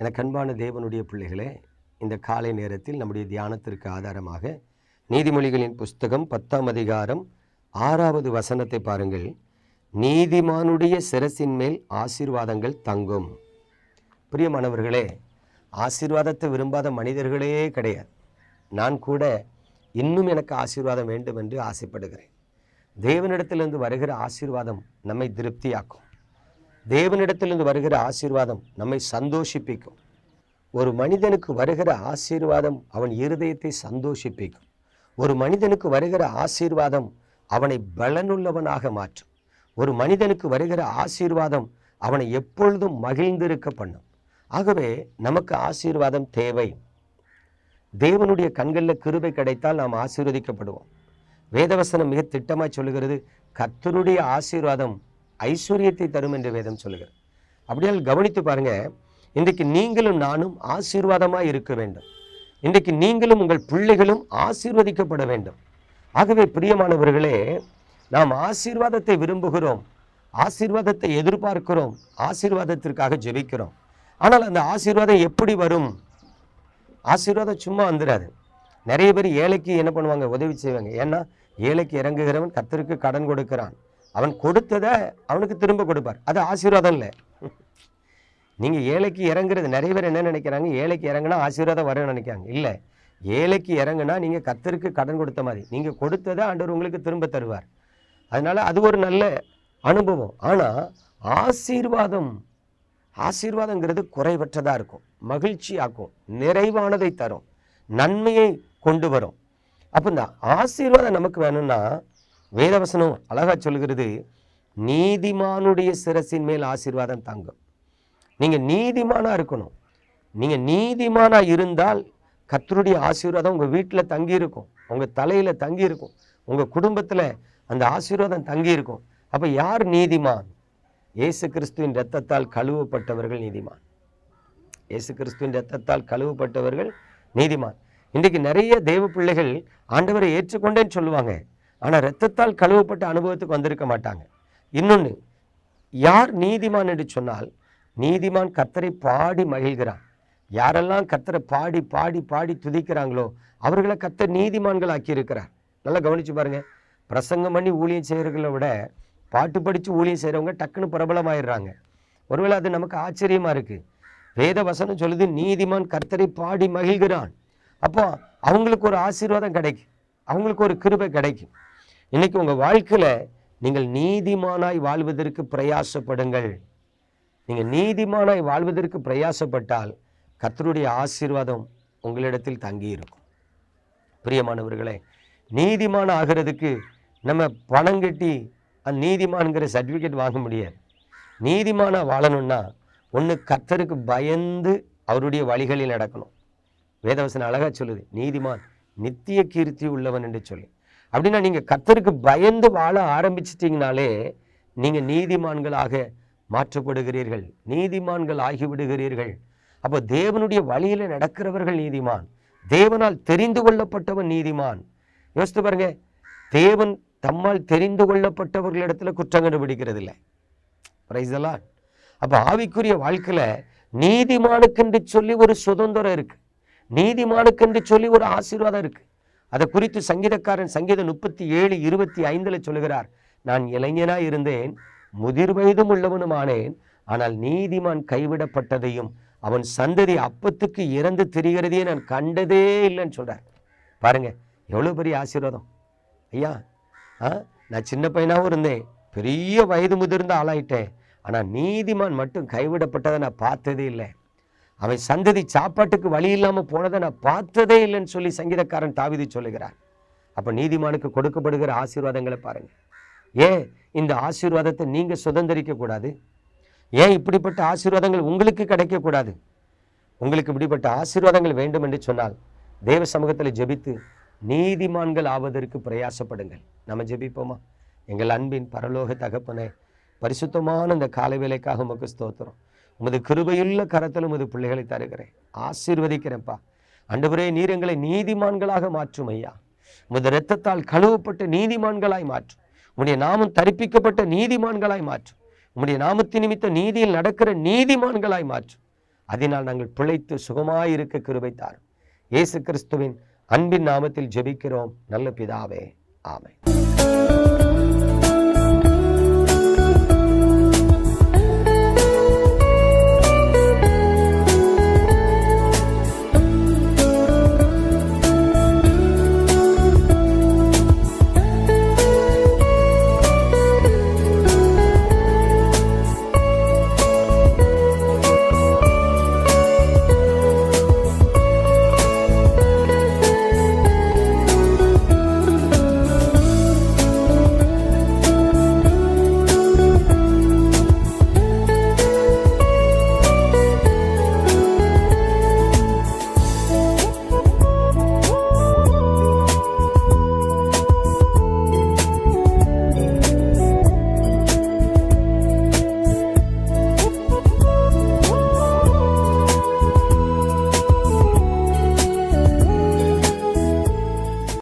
எனக்கு அன்பான தேவனுடைய பிள்ளைகளே இந்த காலை நேரத்தில் நம்முடைய தியானத்திற்கு ஆதாரமாக நீதிமொழிகளின் புஸ்தகம் பத்தாம் அதிகாரம் ஆறாவது வசனத்தை பாருங்கள். நீதிமானுடைய சிரசின் மேல் ஆசீர்வாதங்கள் தங்கும். பிரியமானவர்களே ஆசீர்வாதத்தை விரும்பாத மனிதர்களே கிடையாது. நான் கூட இன்னும் எனக்கு ஆசீர்வாதம் வேண்டும் என்று ஆசைப்படுகிறேன். தேவனிடத்திலிருந்து வருகிற ஆசீர்வாதம் நம்மை திருப்தியாக்கும். தேவனிடத்திலிருந்து வருகிற ஆசீர்வாதம் நம்மை சந்தோஷிப்பிக்கும். ஒரு மனிதனுக்கு வருகிற ஆசீர்வாதம் அவன் இருதயத்தை சந்தோஷிப்பிக்கும். ஒரு மனிதனுக்கு வருகிற ஆசீர்வாதம் அவனை பலனுள்ளவனாக மாற்றும். ஒரு மனிதனுக்கு வருகிற ஆசீர்வாதம் அவனை எப்பொழுதும் மகிழ்ந்திருக்க பண்ணும். ஆகவே நமக்கு ஆசீர்வாதம் தேவை. தேவனுடைய கண்களில் கிருபை கிடைத்தால் நாம் ஆசீர்வதிக்கப்படுவோம். வேதவசனம் மிக திட்டமாய் சொல்லுகிறது கத்தருடைய ஆசீர்வாதம் ஐஸ்வர்யத்தை தரும் என்று வேதம் சொல்லுகிறது. அப்படியால் கவனித்து பாருங்க இன்றைக்கு நீங்களும் நானும் ஆசீர்வாதமாக இருக்க வேண்டும். இன்றைக்கு நீங்களும் உங்கள் பிள்ளைகளும் ஆசீர்வதிக்கப்பட வேண்டும். ஆகவே பிரியமானவர்களே நாம் ஆசீர்வாதத்தை விரும்புகிறோம் ஆசீர்வாதத்தை எதிர்பார்க்கிறோம் ஆசீர்வாதத்திற்காக ஜெபிக்கிறோம். ஆனால் அந்த ஆசீர்வாதம் எப்படி வரும்? ஆசீர்வாதம் சும்மா வந்துடாது நிறைய பேர் ஏழைக்கு என்ன பண்ணுவாங்க? உதவி செய்வாங்க. ஏன்னா ஏழைக்கு இறங்குகிறவன் கத்தருக்கு கடன் கொடுக்கிறான். அவன் கொடுத்ததை அவனுக்கு திரும்ப கொடுப்பார். அது ஆசீர்வாதம் இல்லை நீங்கள் ஏழைக்கு இறங்குறது நிறைய பேர் என்ன நினைக்கிறாங்க? ஏழைக்கு இறங்குனா ஆசீர்வாதம் வரும்னு நினைக்கிறாங்க. இல்லை. ஏழைக்கு இறங்குனா நீங்கள் கத்தருக்கு கடன் கொடுத்த மாதிரி. நீங்கள் கொடுத்ததை ஆண்டவர் உங்களுக்கு திரும்ப தருவார். அதனால் அது ஒரு நல்ல அனுபவம். ஆனால் ஆசீர்வாதம் ஆசீர்வாதங்கிறது குறைவற்றதாக இருக்கும். மகிழ்ச்சியாக்கும். நிறைவானதை தரும். நன்மையை கொண்டு வரும். அப்போ இந்த ஆசீர்வாதம் நமக்கு வேணும்னா வேதவசனம் அழகாக சொல்கிறது நீதிமானுடைய சிரசின் மேல் ஆசீர்வாதம் தங்கும். நீங்கள் நீதிமானாக இருக்கணும். நீங்கள் நீதிமானாக இருந்தால் கத்தருடைய ஆசீர்வாதம் உங்கள் வீட்டில் தங்கியிருக்கும். உங்கள் தலையில் தங்கி இருக்கும் உங்கள் குடும்பத்தில் அந்த ஆசீர்வாதம் தங்கியிருக்கும். அப்போ யார் நீதிமான்? இயேசு கிறிஸ்துவின் ரத்தத்தால் கழுவப்பட்டவர்கள் நீதிமான். இயேசு கிறிஸ்துவின் ரத்தத்தால் கழுவப்பட்டவர்கள் நீதிமான். இன்றைக்கு நிறைய தேவ பிள்ளைகள் ஆண்டவரை ஏற்றுக்கொண்டேன்னு சொல்லுவாங்க. ஆனால் இரத்தத்தால் கழுவப்பட்ட அனுபவத்துக்கு வந்திருக்க மாட்டாங்க. இன்னொன்று யார் நீதிமான் என்று சொன்னால் நீதிமான் கத்தரை பாடி மகிழ்கிறான். யாரெல்லாம் கத்தரை பாடி பாடி பாடி துதிக்கிறாங்களோ அவர்களை கத்தர் நீதிமான்கள் ஆக்கியிருக்கிறார் நல்லா கவனிச்சு பாருங்கள் பிரசங்கம் பண்ணி ஊழியம் செய்கிறவங்களை விட பாட்டு படித்து ஊழியம் செய்கிறவங்க டக்குன்னு பிரபலமாயிடுறாங்க. ஒருவேளை அது நமக்கு ஆச்சரியமாக இருக்குது வேத வசனம் சொல்லுது நீதிமான் கர்த்தரை பாடி மகிழ்கிறான். அப்போ அவங்களுக்கு ஒரு ஆசீர்வாதம் கிடைக்கும். அவங்களுக்கு ஒரு கிருபை கிடைக்கும். இன்னைக்கு உங்கள் வாழ்க்கையில் நீங்கள் நீதிமானாய் வாழ்வதற்கு பிரயாசப்படுங்கள். நீங்கள் நீதிமானாய் வாழ்வதற்கு பிரயாசப்பட்டால் கர்த்தருடைய ஆசீர்வாதம் உங்களிடத்தில் தங்கி இருக்கும் பிரியமானவர்களே நீதிமான ஆகிறதுக்கு நம்ம பணம் கட்டி அந்த நீதிமான்கிற சர்டிஃபிகேட் வாங்க முடியாது. நீதிமானா வாழணும்னா ஒன்று கர்த்தருக்கு பயந்து அவருடைய வழிகளில் நடக்கணும். வேதவசன் அழகாக சொல்லுது நீதிமான் நித்திய கீர்த்தி உள்ளவன் என்று சொல்லி. அப்படின்னா நீங்கள் கத்தருக்கு பயந்து வாழ ஆரம்பிச்சிட்டிங்கனாலே நீங்கள் நீதிமான்களாக மாற்றப்படுகிறீர்கள். நீதிமான்கள் ஆகிவிடுகிறீர்கள். அப்போ தேவனுடைய வழியில் நடக்கிறவர்கள் நீதிமான். தேவனால் தெரிந்து கொள்ளப்பட்டவன் நீதிமான். யோசித்து பாருங்க தேவன் தம்மால் தெரிந்து கொள்ளப்பட்டவர்களிடத்தில் குற்றம் கண்டுபிடிக்கிறது இல்லை பிரைஸெல்லாம் அப்போ ஆவிக்குரிய வாழ்க்கையில் நீதிமானுக்கென்று சொல்லி ஒரு சுதந்திரம் இருக்குது நீதிமானுக்கென்று சொல்லி ஒரு ஆசீர்வாதம் இருக்குது அதை குறித்து சங்கீதக்காரன் சங்கீதம் முப்பத்தி ஏழு இருபத்தி ஐந்தில் சொல்லுகிறார் நான் இளைஞனாக இருந்தேன் முதிர் வயதும் உள்ளவனும் ஆனேன் ஆனால் நீதிமான் கைவிடப்பட்டதையும் அவன் சந்ததி அப்பத்துக்கு இறந்து தெரிகிறதையே நான் கண்டதே இல்லைன்னு சொல்கிறார் பாருங்க எவ்வளோ பெரிய ஆசீர்வாதம். ஐயா ஆ நான் சின்ன பையனாகவும் இருந்தேன் பெரிய வயது முதிர்ந்த ஆளாயிட்டேன் ஆனால் நீதிமான் மட்டும் கைவிடப்பட்டதை நான் பார்த்ததே இல்லை. அவன் சந்ததி சாப்பாட்டுக்கு வழி இல்லாமல் போனதை நான் பார்த்ததே இல்லைன்னு சொல்லி சங்கீதக்காரன் தாவிதி சொல்லுகிறார். அப்போ நீதிமானுக்கு கொடுக்கப்படுகிற ஆசீர்வாதங்களை பாருங்க. ஏன் இந்த ஆசீர்வாதத்தை நீங்கள் சுதந்திரிக்கக்கூடாது ஏன் இப்படிப்பட்ட ஆசீர்வாதங்கள் உங்களுக்கு கிடைக்கக்கூடாது உங்களுக்கு இப்படிப்பட்ட ஆசீர்வாதங்கள் வேண்டும் என்று சொன்னால் தேவ சமூகத்தில் ஜெபித்து நீதிமான்கள் ஆவதற்கு பிரயாசப்படுங்கள். நம்ம ஜெபிப்போமா? எங்கள் அன்பின் பரலோக தகப்பனே பரிசுத்தமான இந்த காலை வேலைக்காக உமக்கு ஸ்தோத்திரம். உமது கிருபையுள்ள கரத்தில் உமது பிள்ளைகளை தருகிறேன். ஆசீர்வதிக்கிறேன்ப்பா. ஆண்டவரே நீர் எங்களை நீதிமான்களாக மாற்றும் ஐயா. உமது இரத்தத்தால் கழுவப்பட்ட நீதிமான்களாய் மாற்றும். உம்முடைய நாமம் தரிப்பிக்கப்பட்ட நீதிமான்களாய் மாற்றும். உம்முடைய நாமத்தின் நிமித்த நீதியில் நடக்கிற நீதிமான்களாய் மாற்றும். அதனால் நாங்கள் பிழைத்து சுகமாயிருக்க கிருபை தாரும். இயேசு கிறிஸ்துவின் அன்பின் நாமத்தில் ஜெபிக்கிறோம். நல்ல பிதாவே. ஆமை